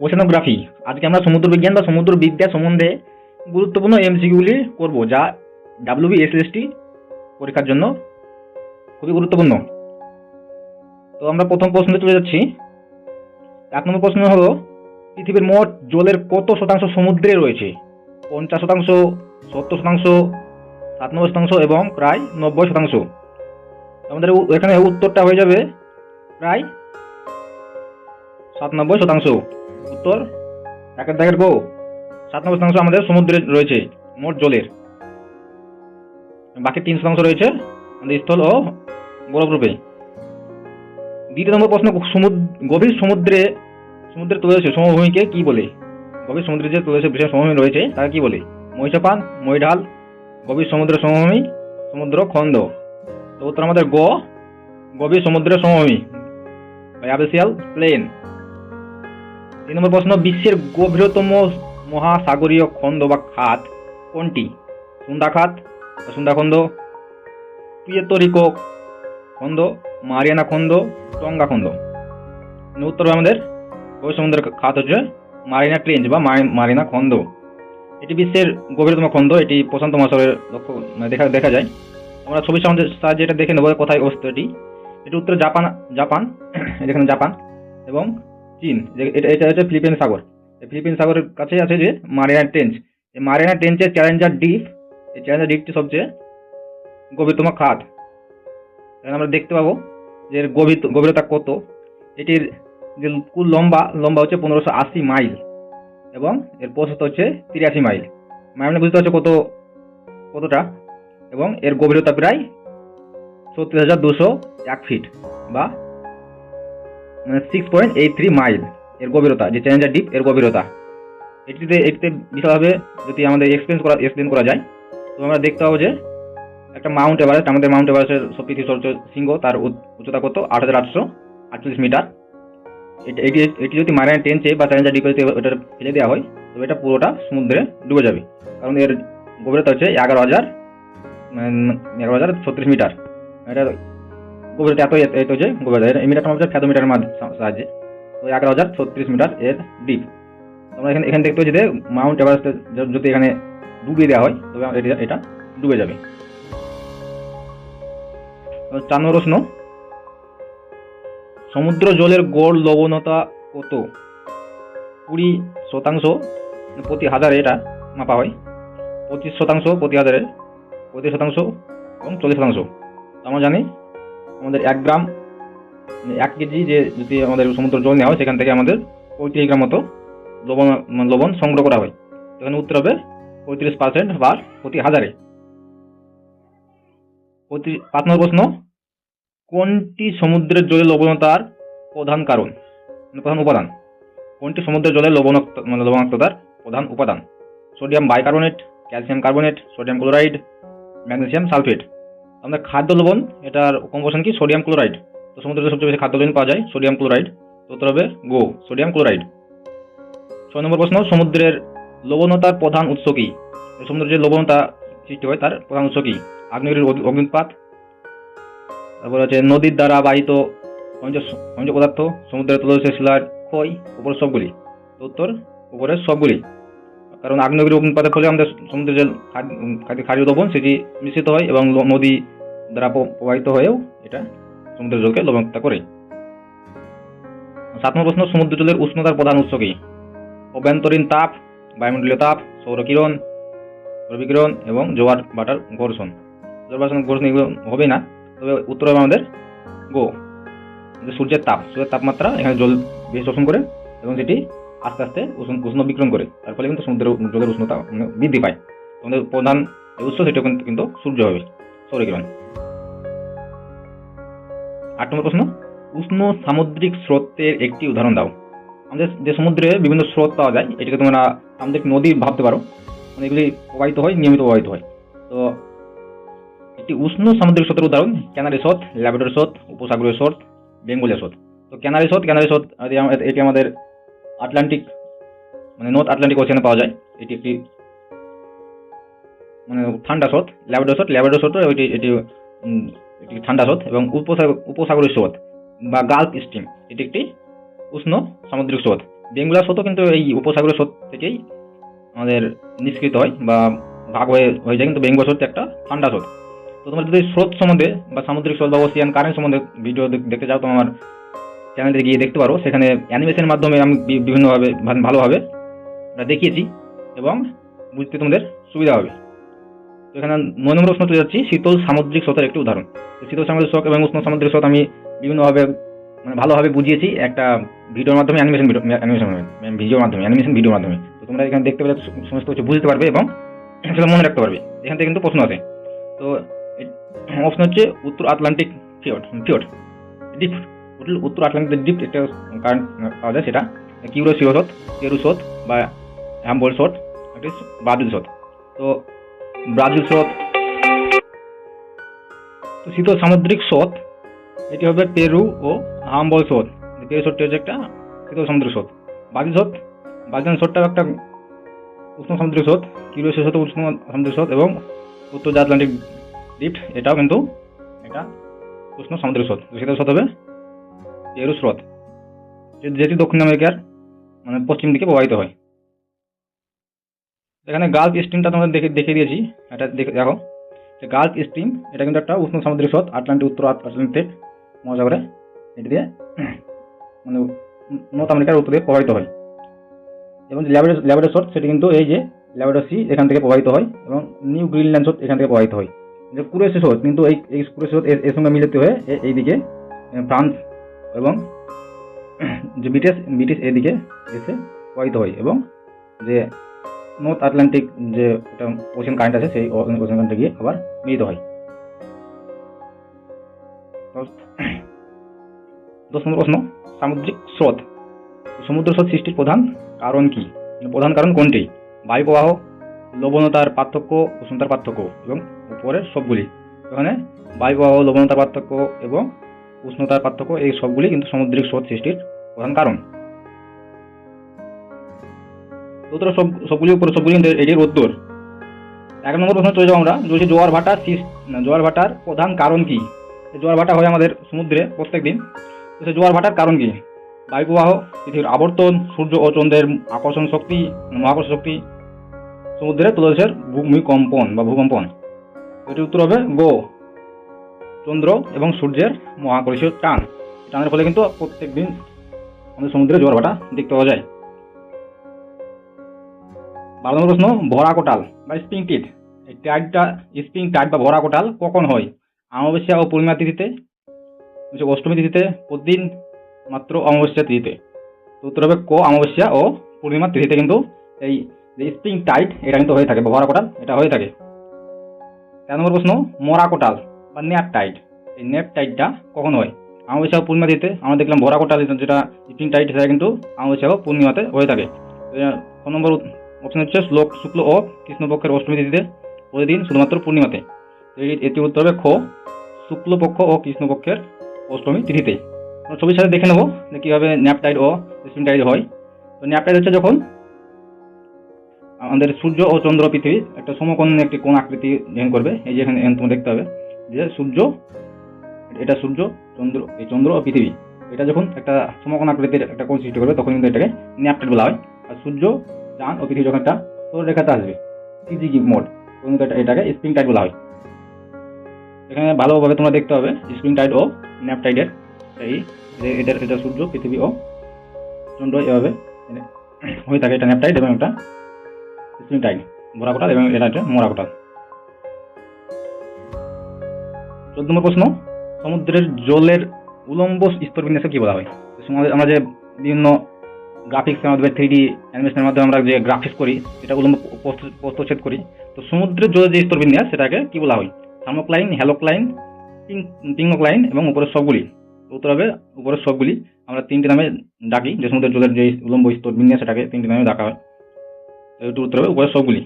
Oceanography আজকে আমরা সমুদ্র বিজ্ঞান বা সমুদ্র বিদ্যা সম্বন্ধে গুরুত্বপূর্ণ এমসিকিউগুলি করব, যা ডাব্লিউবি এসএসটি পরীক্ষার জন্য খুবই গুরুত্বপূর্ণ। তো আমরা প্রথম প্রশ্নে চলে যাচ্ছি। এক নম্বর প্রশ্ন হলো, পৃথিবীর মোট জলের কত শতাংশ সমুদ্রে রয়েছে? পঞ্চাশ শতাংশ, সত্তর শতাংশ, সাতানব্বই শতাংশ এবং প্রায় নব্বই শতাংশ। আমাদের এখানে উত্তরটা হয়ে যাবে প্রায় সাতানব্বই শতাংশ। উত্তর একের দাগের গো সাতানব্বই শতাংশ আমাদের সমুদ্রে রয়েছে, মোট জলের। বাকি তিন শতাংশ রয়েছে আমাদের স্থল ও বরফরূপে দ্বিতীয় নম্বর প্রশ্ন গভীর সমুদ্রে সমুদ্রে তৈরি সমভূমিকে কি বলে? গভীর সমুদ্রে যে তৈরি বিশেষ সমভূমি রয়েছে, তাকে কি বলে? মহিষাপান, মহিঢাল, গভীর সমুদ্র সমভূমি, সমুদ্র খন্দ। তো উত্তর আমাদের গ, গভীর সমুদ্রের সমভূমি অ্যাবেসিয়াল প্লেন তিন নম্বর প্রশ্ন, বিশ্বের গভীরতম মহাসাগরীয় খন্ড বা খাত কোনটি? সুন্দা খাত, সুন্দা খন্ড প্রিয়তরিকো খন্ড, মারিয়ানা খন্ড, টঙ্গা খন্ড। উত্তর আমাদের, গভীর সমুদ্রের খাত হচ্ছে মারিনা ট্রেঞ্চ বা মারি- মারিনা খন্ড। এটি বিশ্বের গভীরতম খন্ড, এটি প্রশান্ত মহাসাগরের লক্ষ্য মানে দেখা দেখা যায়। আমরা ছবির সাহায্যে এটা দেখে নেব কোথায় অবস্থিত এটি। এটি উত্তর জাপান জাপান, এখানে জাপান এবং চীন এটা এটা হচ্ছে ফিলিপিন সাগর। ফিলিপিন সাগরের কাছে আছে যে মারিয়ানা ট্রেঞ্চ এই মারিয়ানা ট্রেঞ্চের চ্যালেঞ্জার ডিপ এই চ্যালেঞ্জার ডিপটি সবচেয়ে গভীরতম খাত। এখানে আমরা দেখতে পাবো যে এর গভীর গভীরতা কত। এটির যে কুল লম্বা লম্বা হচ্ছে পনেরোশো আশি মাইল এবং এর প্রশস্ত হচ্ছে তিরাশি মাইল। মাইল মানে বুঝতে পারছ কত, কতটা? এবং এর গভীরতা প্রায় ছত্রিশ হাজার দুশো এক ফিট বা six point eight three mile এর গভীরতা, যে চ্যালেঞ্জার ডিপ এর গভীরতা। এটিতে এটিতে বিশালভাবে যদি আমাদের এক্সপ্লেন করা এক্সপ্লেন করা যায়, তো আমরা দেখতে পাবো যে একটা মাউন্ট এভারেস্ট আমাদের মাউন্ট এভারেস্টের সব পৃথিবীর সর্বোচ্চ শৃঙ্গ তার উচ্চতা কত? আট হাজার আটশো আটচল্লিশ মিটার। এটা, এটি এটি যদি মারায় টেনছে বা চ্যালেঞ্জার ডিপে যদি ওটা ফেলে দেওয়া হয়, তবে এটা পুরোটা সমুদ্রে ডুবে যাবে। কারণ এর গভীরতা হচ্ছে এগারো হাজার এগারো হাজার ছত্রিশ মিটার। এটা গভীরতা এত এত যে গভীরতা এর- এই মিটারটা হচ্ছে ফ্যাথোমিটারের মাধ্যমে সাহায্যে। তো এগারো হাজার ছত্রিশ মিটার এর ডিপ আমরা এখানে এখানে দেখতে যে মাউন্ট এভারেস্ট যদি এখানে ডুবিয়ে দেওয়া হয়, তবে এটা এটা ডুবে যাবে। চার নম্বর প্রশ্ন। সমুদ্র জলের গড় লবণতা কত? কুড়ি শতাংশ প্রতি হাজারে এটা মাপা হয়। পঁচিশ শতাংশ প্রতি হাজারে পঁচিশ শতাংশ এবং চল্লিশ শতাংশ। আমরা জানি আমাদের এক গ্রাম মানে এক কেজি যে যদি আমাদের সমুদ্র জল নেওয়া হয়, সেখান থেকে আমাদের পঁয়ত্রিশ গ্রাম মতো লবণ মানে লবণ সংগ্রহ করা হয়। সেখানে উত্তর হবে পঁয়ত্রিশ পার্সেন্ট বা প্রতি হাজারে। পাঁচ নম্বর প্রশ্ন, কোনটি সমুদ্রের জলে লবণতার প্রধান কারণ? মানে প্রধান উপাদান। কোনটি সমুদ্রের জলে লবণাক্ত মানে লবণাক্ততার প্রধান উপাদান? Sodium bicarbonate, calcium carbonate, sodium chloride, magnesium sulphate. আমাদের খাদ্য লবণ, এটার কম্পোশন কি? সোডিয়াম ক্লোরাইড তো সমুদ্রে সবচেয়ে বেশি খাদ্য লবণ পাওয়া যায় সোডিয়াম ক্লোরাইড তো উত্তর হবে গো সোডিয়াম ক্লোরাইড ছয় নম্বর প্রশ্ন, সমুদ্রের লবণতার প্রধান উৎস কি? সমুদ্রের যে লবণতা সৃষ্টি হয়, তার প্রধান উৎস কি? আগ্নেয়গিরির অগ্নি- অগ্নুৎপাত তারপর হচ্ছে নদীর দ্বারা বাহিত খনিজ পদার্থ, সমুদ্রের তলদেশের শিলার ক্ষয় উপর সবগুলি। উত্তর, উপরের সবগুলি। কারণ আগ্নেয়গিরি অগ্নুৎপাতের ফলে আমাদের সমুদ্রের যে খাদ্য লবণ সেটি মিশ্রিত হয় এবং নদী দ্বারা প্রবাহিত হয়েও এটা সমুদ্রের জলকে লবণাক্ত করে। সাত নম্বর প্রশ্ন সমুদ্র জলের উষ্ণতার প্রধান উৎস কি? অভ্যন্তরীণ তাপ, বায়ুমণ্ডলীয় তাপ, সৌরকিরণ রবিকিরণ এবং জোয়ার বাটার ঘর্ষণ। জোয়ার বাটার ঘর্ষণ এগুলো হবে না, তবে উত্তর হবে আমাদের গো। সূর্যের তাপ, সূর্যের তাপমাত্রা এখানে জল বেশি শোষণ করে এবং সেটি আস্তে আস্তে উষ্ণ বিক্রম করে। তার ফলে কিন্তু সমুদ্রের জলের উষ্ণতা মানে বৃদ্ধি পায়। আমাদের প্রধান উৎস, সেটা কিন্তু- কিন্তু সূর্য হবে সৌরকিরণ আট নম্বর প্রশ্ন, উষ্ণ সামুদ্রিক স্রোতের একটি উদাহরণ দাও। আমাদের যে সমুদ্রে বিভিন্ন স্রোত পাওয়া যায়, এটাকে তোমরা সামুদ্রিক নদী ভাবতে পারো। মানে এগুলি প্রবাহিত হয়, নিয়মিত প্রবাহিত হয়। তো একটি উষ্ণ সামুদ্রিক স্রোতের উদাহরণ, ক্যানারি স্রোত, ল্যাবরেটরি স্রোত, উপসাগরীয় স্রোত বেঙ্গলীয় স্রোত। তো ক্যানারি স্রোত ক্যানারি স্রোত এটি আমাদের আটলান্টিক মানে নর্থ আটলান্টিক ওশিয়ানে পাওয়া যায়। এটি একটি মানে ঠান্ডা স্রোত ল্যাবরেটরি স্রোত। ল্যাবরেটরি স্রোত এটি এটি একটি ঠান্ডা স্রোত এবং উপসাগর, উপসাগরীয় স্রোত বা গালফ স্ট্রিম এটি একটি উষ্ণ সামুদ্রিক স্রোত। বেঙ্গুলা স্রোতও কিন্তু এই উপসাগরের স্রোত থেকেই আমাদের নিষ্কৃত হয় বা ভাগ হয়ে হয়ে যায়। কিন্তু বেঙ্গল স্রোত একটা ঠান্ডা স্রোত। তো তোমরা যদি স্রোত সম্বন্ধে বা সামুদ্রিক স্রোত বা ওসিয়ান কারেন্ট সম্বন্ধে ভিডিও দেখতে চাও, তো আমার চ্যানেলে গিয়ে দেখতে পারো। সেখানে অ্যানিমেশনের মাধ্যমে আমি বিভিন্নভাবে ভালোভাবে দেখিয়েছি এবং বুঝতে তোমাদের সুবিধা হবে। তো এখানে নয় নম্বর প্রশ্ন তুলে যাচ্ছি। শীতল সামুদ্রিক স্রোতের একটি উদাহরণ। শীতল সামুদ্রিক স্রোত এবং উষ্ণ সামুদ্রিক স্রোত আমি বিভিন্নভাবে মানে ভালোভাবে বুঝিয়েছি। একটা ভিডিওর মাধ্যমে অ্যানিমেশন ভিডিও অ্যানিমেশন ভিডিওর মাধ্যমে অ্যানিমেশন ভিডিওর মাধ্যমে। তো তোমরা এখানে দেখতে পেলে সমস্ত কিছু বুঝতে পারবে এবং সেটা মনে রাখতে পারবে। এখান থেকে কিন্তু প্রশ্ন আছে তো অপশন হচ্ছে, উত্তর আটলান্টিক ফিওড ফিওড ডিপ উত্তর আটলান্টিক ডিপ একটা কারেন্ট পাওয়া যায় সেটা, কিউরো সিওসত কেরু স্রোত বা হ্যাম্বল স্রোত একটি ব্রাজিল স্রোত। তো ব্রাজিল স্রোত, তো শীতল সামুদ্রিক স্রোত, এটি হবে পেরু ও হাম্বল স্রোত। পেরু স্রোতটি হচ্ছে একটা শীতল সামুদ্রিক স্রোত। ব্রাজিল স্রোত ব্রাজিল স্রোতটাও একটা উষ্ণ সামুদ্রিক স্রোত কিউরোসীয় স্রোত উষ্ণ সামুদ্রিক স্রোত এবং উত্তর আটলান্টিক ডিপ্ট এটাও কিন্তু এটা উষ্ণ সামুদ্রিক স্রোত। তো শীতল স্রোত হবে পেরু স্রোত যেটি দক্ষিণ আমেরিকার মানে পশ্চিম দিকে প্রবাহিত হয়। এখানে গালফ স্ট্রিমটা তোমাদের দেখে দেখিয়ে দিয়েছি। এটা দেখে দেখো। যে গালফ স্ট্রিম, এটা কিন্তু একটা উষ্ণ সামুদ্রিক স্রোত, আটলান্টিক, উত্তর আট- আটলান্টিক মহাসাগরে। এটি দিয়ে মানে নর্থ আমেরিকার উত্তর দিয়ে প্রবাহিত হয়। এবং যে ল্যাবরেটর স্রোত, সেটি কিন্তু এই যে ল্যাবরেটর সি এখান থেকে প্রবাহিত হয় এবং নিউ গ্রিনল্যান্ড স্রোত এখান থেকে প্রবাহিত হয়। যে কুরেসি স্রোত, কিন্তু এই এই স্রোত এর- সঙ্গে মিলিত হয়ে এইদিকে ফ্রান্স এবং যে ব্রিটিশ ব্রিটিশ এদিকে এসে প্রবাহিত হয় এবং যে নর্থ আটলান্টিক যে একটা ওশান কারেন্ট আছে, সেই ওশান কারেন্টে গিয়ে আবার মিলিত হয়। দশ নম্বর প্রশ্ন, সামুদ্রিক স্রোত। সমুদ্র স্রোত সৃষ্টির প্রধান কারণ কি? প্রধান কারণ কোনটি? বায়ু প্রবাহ, লবণতার পার্থক্য, উষ্ণতার পার্থক্য এবং উপরের সবগুলি। এখানে বায়ু প্রবাহ, লবণতার পার্থক্য এবং উষ্ণতার পার্থক্য এই সবগুলি কিন্তু সামুদ্রিক স্রোত সৃষ্টির প্রধান কারণ। উত্তর সব, সবগুলি উপরে সবগুলি কিন্তু এটির উত্তর। এক নম্বর প্রশ্ন চলে যাব আমরা। যে হচ্ছে জোয়ার ভাটা জোয়ার ভাটার প্রধান কারণ কি? জোয়ার ভাটা হয় আমাদের সমুদ্রে প্রত্যেক দিন। সেই জোয়ার ভাটার কারণ কি? বায়ু প্রবাহ পৃথিবীর আবর্তন, সূর্য ও চন্দ্রের আকর্ষণ শক্তি মহাকর্ষণ শক্তি, সমুদ্রের তলদেশের ভূমিকম্পন বা ভূকম্পন। এটির উত্তর হবে গো। চন্দ্র এবং সূর্যের মহাকর্ষীয় টান। টানের ফলে কিন্তু প্রত্যেক দিন আমাদের সমুদ্রে জোয়ার ভাটা দেখতে পাওয়া যায়। বারো নম্বর প্রশ্ন, ভরা কোটাল বা স্প্রিং টিট এই টাইডটা স্প্রিং টাইড বা ভরা কোটাল কখন হয়? অমাবস্যা ও পূর্ণিমা তিথিতে অষ্টমী তিথিতে, প্রতিদিন মাত্র অমাবস্যা তিথিতে। উত্তর হবে ক, অমাবস্যা ও পূর্ণিমা তিথিতে কিন্তু এই যে স্প্রিং টাইট এটা কিন্তু হয়ে থাকে বা ভরা কোটাল, এটা হয়ে থাকে। তেরো নম্বর প্রশ্ন, মরা কোটাল। বা নেপ টাইড এই নেপ টাইডটা কখন হয়? অমাবস্যা ও পূর্ণিমা তিথিতে আমরা দেখলাম ভরা কোটাল যেটা ইপিং টাইট সেটা কিন্তু অমাবস্যা ও পূর্ণিমাতে হয়ে থাকে। ছ নম্বর অপশন হচ্ছে শ্লোক শুক্ল ও কৃষ্ণপক্ষের অষ্টমী তিথিতে প্রতিদিন শুধুমাত্র পূর্ণিমাতে। এটি উত্তর হবে খ, শুক্লপক্ষ ও কৃষ্ণপক্ষের অষ্টমী তিথিতে। ছবির সাথে দেখে নেব যে কীভাবে ন্যাপটাইড ও স্প্রিং টাইড হয়। তো ন্যাপটাইড হচ্ছে যখন আমাদের সূর্য ও চন্দ্র পৃথিবী একটা সমকোণ একটি কোণ আকৃতি ধ্যান করবে। এই যে এখানে দেখতে হবে। যে সূর্য, এটা সূর্য, চন্দ্র, এই চন্দ্র ও পৃথিবী। এটা যখন একটা সমকোণ আকৃতির একটা কোণ সৃষ্টি করবে, তখন কিন্তু এটাকে ন্যাপটাইড বলা হয়। আর সূর্য, চাঁদ ও পৃথিবী যখন একটা রেখাতে আসবে সিজিকি মোড তখন কিন্তু এটা- এটাকে স্প্রিং টাইড বলা হয়। এখানে ভালোভাবে তোমরা দেখতে হবে স্প্রিং টাইড ও ন্যাপ টাইডের এই এটার এটা সূর্য, পৃথিবী ও চন্দ্র এভাবে হয়ে থাকে, এটা ন্যাপ টাইড এবং একটা স্প্রিং টাইড ভরা কোটাল এবং এটা একটা মোরা কোটাল চোদ্দ নম্বর প্রশ্ন, সমুদ্রের জলের উলম্ব স্তর বিন্যাসে কি বলা হয়? আমরা যে বিভিন্ন গ্রাফিক্সের মাধ্যমে থ্রি ডি অ্যানিমেশনের মাধ্যমে আমরা যে গ্রাফিক্স করি, সেটা উলম্ব প্রস্থচ্ছেদ করি, তো সমুদ্রের জলের যে স্তর বিন্যাস সেটাকে কি বলা হয়? থার্মোক্লাইন, হ্যালোক্লাইন পিঙ্গোক্লাইন এবং উপরের সবগুলি। উত্তর হবে উপরের সবগুলি। আমরা তিনটি নামে ডাকি, যে সমুদ্রের জলের যে উলম্ব স্তর বিন্যাস সেটাকে তিনটি নামে ডাকা হয়। এটি উত্তর হবে উপরের সবগুলি।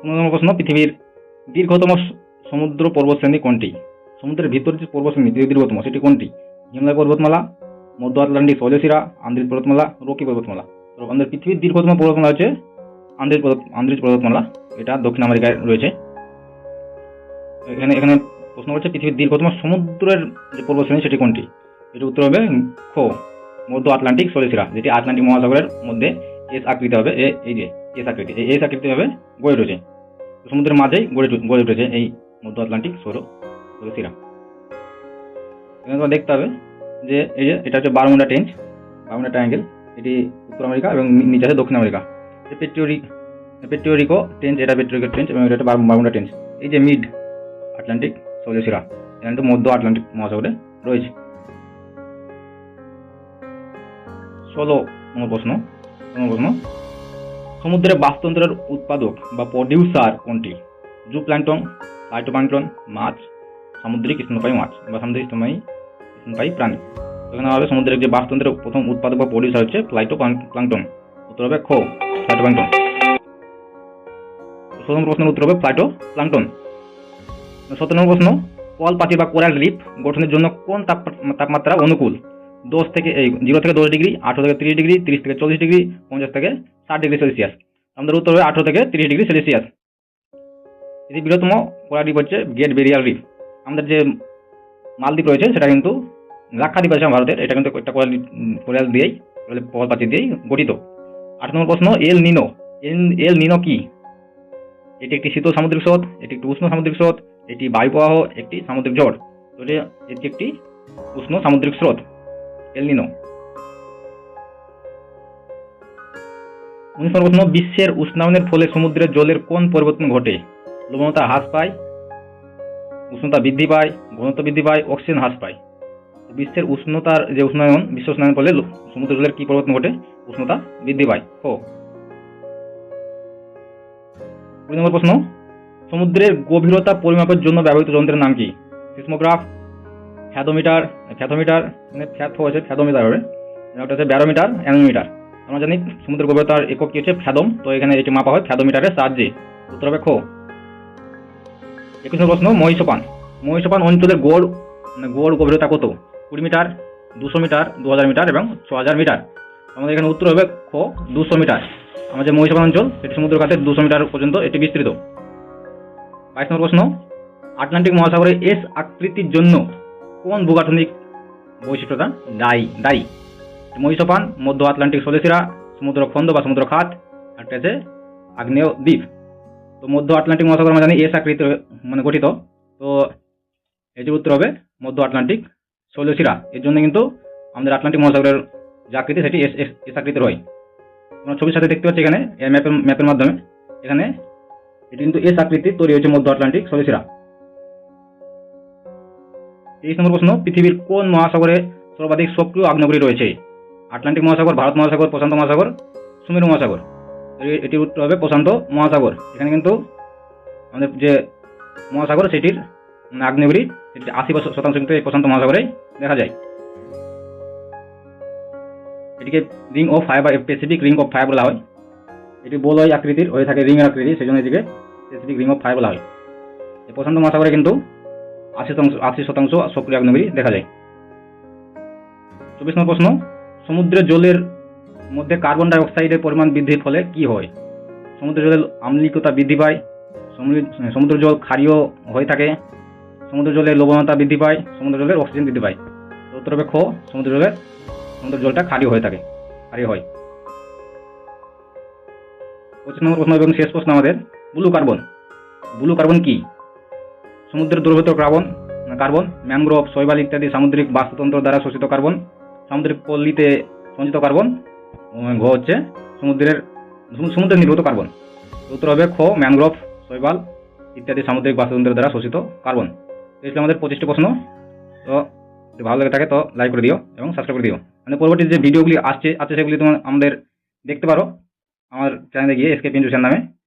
পনেরো নম্বর প্রশ্ন, পৃথিবীর দীর্ঘতম সমুদ্র পর্বতশ্রেণী কোনটি? সমুদ্রের ভিতর যে পর্বতশ্রেণী দীর্ঘতম সেটি কোনটি? হিমালয় পর্বতমালা, মধ্য আটলান্টিক শৈলশিরা আন্দ্রিজ পর্বতমালা, রকি পর্বতমালা। তো আমাদের পৃথিবীর দীর্ঘতম পর্বতমালা হচ্ছে আন্দ্রিজ পর্বত, আন্দ্রিজ পর্বতমালা। এটা দক্ষিণ আমেরিকায় রয়েছে। এখানে এখানে প্রশ্ন করছে, পৃথিবীর দীর্ঘতম সমুদ্রের যে পর্বতশ্রেণী, সেটি কোনটি? এটি উত্তর হবে খ, মধ্য আটলান্টিক সলিসিরা যেটি আটলান্টিক মহাসাগরের মধ্যে এস আকৃতি হবে এই যে এস আকৃতি, এই এস আকৃতি হবে গড়ে তো সমুদ্রের মাঝেই গড়ে গড়ে উঠেছে এই মধ্য আটলান্টিক, সৌর সলিসিরা এখানে তোমার দেখতে হবে যে এই যে এটা হচ্ছে বারমুন্ডা টেঞ্চ বারমুন্ডা ট্রায়াঙ্গেল। এটি উত্তর আমেরিকা এবং নিচে আছে দক্ষিণ আমেরিকা। এই পেট্রিওরি পেট্রিওরিকো টেঞ্চ, এটা পেট্রিওরিকো টেঞ্চ এবং এটা বারমুন্ডা টেঞ্চ। এই যে মিড আটলান্টিক সৌরশিরা এখানে তো মধ্য আটলান্টিক মহাসাগরে রয়েছে। ষোলো নম্বর প্রশ্ন। নম্বর প্রশ্ন। সমুদ্রের বাস্তুতন্ত্রের উৎপাদক বা প্রডিউসার কোনটি? জু প্ল্যান্টন ফাইটোপ্ল্যান্টন মাছ, সামুদ্রিক স্তন্যপায়ী মাছ বা সামুদ্রিক স্তন্যপায়ী স্তন্যপায়ী প্রাণী। এখানে হবে সমুদ্রের যে বাস্তুতন্ত্রের প্রথম উৎপাদক বা প্রডিউসার হচ্ছে ফ্লাইটো প্লাঙ্কটন উত্তর হবে খো ফ্লাইটো প্লাঙ্কটন প্রথম প্রশ্নের উত্তর হবে ফ্লাইটো প্লাঙ্কটন সতেরো নম্বর প্রশ্ন পল পাচি বা কোরাল রিপ গঠনের জন্য কোন তাপ- তাপমাত্রা অনুকূল? দশ থেকে, এই জিরো থেকে দশ ডিগ্রি, আঠারো থেকে তিরিশ ডিগ্রি, তিরিশ থেকে চল্লিশ ডিগ্রি, পঞ্চাশ থেকে ষাট ডিগ্রি সেলসিয়াস। আমাদের উত্তর হবে আঠারো থেকে তিরিশ ডিগ্রি সেলসিয়াস। এটি বৃহত্তম কোরাল রিপ হচ্ছে গেট বেরিয়াল রিপ আমাদের যে মালদ্বীপ রয়েছে, সেটা কিন্তু লাক্ষাদ্বীপ আছে ভারতের। এটা কিন্তু একটা কোরাল দ্বীপ- কোরাল দিয়েই পল পাচি দিয়েই গঠিত। আট নম্বর প্রশ্ন, এল নিনো, এল এল নিনো কি? এটি একটি শীতল সামুদ্রিক স্রোত, এটি একটি উষ্ণ সামুদ্রিক স্রোত, এটি বায়ু প্রবাহ একটি সামুদ্রিক ঝড়। তো এটি একটি উষ্ণ সামুদ্রিক স্রোত, এল নিনো। উনিশ নম্বর প্রশ্ন, বিশ্বের উষ্ণায়নের ফলে সমুদ্রের জলের কোন পরিবর্তন ঘটে? লবণতা হ্রাস পায়, উষ্ণতা বৃদ্ধি পায়, ঘনত্ব বৃদ্ধি পায় অক্সিজেন হ্রাস পায়। বিশ্বের উষ্ণতার যে উষ্ণায়ন, বিশ্ব উষ্ণায়ন ফলে লো- সমুদ্র জলের কি পরিবর্তন ঘটে? উষ্ণতা বৃদ্ধি পায়। ও কুড়ি নম্বর প্রশ্ন। সমুদ্রের গভীরতা পরিমাপের জন্য ব্যবহৃত যন্ত্রের নাম কি? সিসমোগ্রাফ ফ্যাথোমিটার ফ্যাথোমিটার মানে ফ্যাথো আছে ফ্যাথোমিটার হবে একটা হচ্ছে ব্যারোমিটার, অ্যানোমিটার। আমরা জানি সমুদ্রের গভীরতার একক কি হচ্ছে? ফ্যাদম তো এখানে এটি মাপা হয় ফ্যাথোমিটারের সাহায্যে। উত্তর হবে খো। একুশ প্রশ্ন, মহিষপান। মহিষপান অঞ্চলের গড় মানে গড় গভীরতা কত? কুড়ি মিটার, দুশো মিটার দু হাজার মিটার এবং ছ হাজার মিটার। আমাদের এখানে উত্তর হবে খো, দুশো মিটার। আমাদের মহিষপান অঞ্চল, সেটি সমুদ্র কাছে দুশো মিটার পর্যন্ত এটি বিস্তৃত। বাইশ নম্বর প্রশ্ন, আটলান্টিক মহাসাগরে এস আকৃতির জন্য কোন ভূগাঠনিক বৈশিষ্ট্যতা দায়ী? দায়ী। মহিষপান, মধ্য আটলান্টিক সদস্যরা সমুদ্র খন্দ বা সমুদ্র খাত, একটা আছে আগ্নেয় দ্বীপ। তো মধ্য আটলান্টিক মহাসাগর আমরা জানি এস আকৃতি মানে গঠিত। তো এটির উত্তর হবে মধ্য আটলান্টিক শৈলশিরা এর জন্য কিন্তু আমাদের আটলান্টিক মহাসাগরের যে আকৃতি, সেটি এস এস আকৃতির হয়। আমরা ছবির সাথে দেখতে পাচ্ছি এখানে এই ম্যাপের ম্যাপের মাধ্যমে। এখানে এটি কিন্তু এস আকৃতি তৈরি হয়েছে মধ্য আটলান্টিক শৈলশিরা তেইশ নম্বর প্রশ্ন, পৃথিবীর কোন মহাসাগরে সর্বাধিক সক্রিয় আগ্নেয়গিরি রয়েছে? আটলান্টিক মহাসাগর, ভারত মহাসাগর, প্রশান্ত মহাসাগর, সুমেরু মহাসাগর। এটির উত্তর হবে প্রশান্ত মহাসাগর। এখানে কিন্তু আমাদের যে মহাসাগর, সেটির মানে আগ্নেয়গিরি, সেটি আশি শতাংশ কিন্তু এই প্রশান্ত মহাসাগরে দেখা যায়। এটিকে রিং অফ ফায়ার বা প্যাসিফিক রিং অফ ফায়ার বলা হয়। এটি বলয় আকৃতির হয়ে থাকে, রিং আকৃতি সেই জন্য এটিকে প্যাসিফিক রিং অফ ফায়ার বলা হয়। এই প্রশান্ত মহাসাগরে কিন্তু আশি শতাংশ আশি শতাংশ সক্রিয় আগ্নেয়গিরি দেখা যায়। চব্বিশ নম্বর প্রশ্ন, সমুদ্রের জলের মধ্যে কার্বন ডাই অক্সাইডের পরিমাণ বৃদ্ধির ফলে কি হয়? সমুদ্র জলের আম্লিকতা বৃদ্ধি পায় সমুদ্র জল ক্ষারীয় হয়ে থাকে, সমুদ্র জলের লবণতা বৃদ্ধি পায়, সমুদ্র জলের অক্সিজেন বৃদ্ধি পায়। তো উত্তর হবে খ সমুদ্র জলের, সমুদ্র জলটা ক্ষারীয় হয়ে থাকে, ক্ষারীয় হয়। পঁচিশ নম্বর প্রশ্ন এবং শেষ প্রশ্ন আমাদের ব্লু কার্বন ব্লু কার্বন কি? সমুদ্রের দ্রবীভূত কার্বন কার্বন ম্যানগ্রোভ শৈবাল ইত্যাদি সামুদ্রিক বাস্তুতন্ত্র দ্বারা শোষিত কার্বন সামুদ্রিক পল্লীতে সঞ্চিত কার্বন ঘ হচ্ছে সমুদ্রের সমু- সমুদ্রের নির্গত কার্বন। উত্তর হবে খ, ম্যানগ্রোভ, শৈবাল ইত্যাদি সামুদ্রিক বাস্তুতন্ত্রের দ্বারা শোষিত কার্বন। এই আমাদের পঁচিশটি প্রশ্ন। তো যদি ভালো লাগে থাকে তো লাইক করে দিও এবং সাবস্ক্রাইব করে দিও। মানে পরবর্তী যে ভিডিওগুলি আসছে, আছে সেগুলি তোমার আমাদের দেখতে পারো। আমার চ্যানেলে গিয়ে এসকে পিন্টুশন নামে।